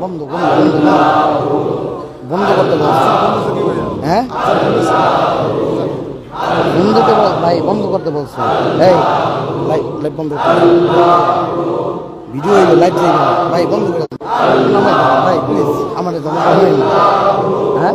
বন্ধ বন্ধ বন্ধ। বন্ধ করতে হ্যাঁ? বন্ধ বল ভাই বন্ধ করতে বলছে। এই লাইভ বন্ধ ভিডিও হইল লাইভ যাইবে না ভাই বন্ধ করে ভাই প্লিজ আমার জমা হ্যাঁ?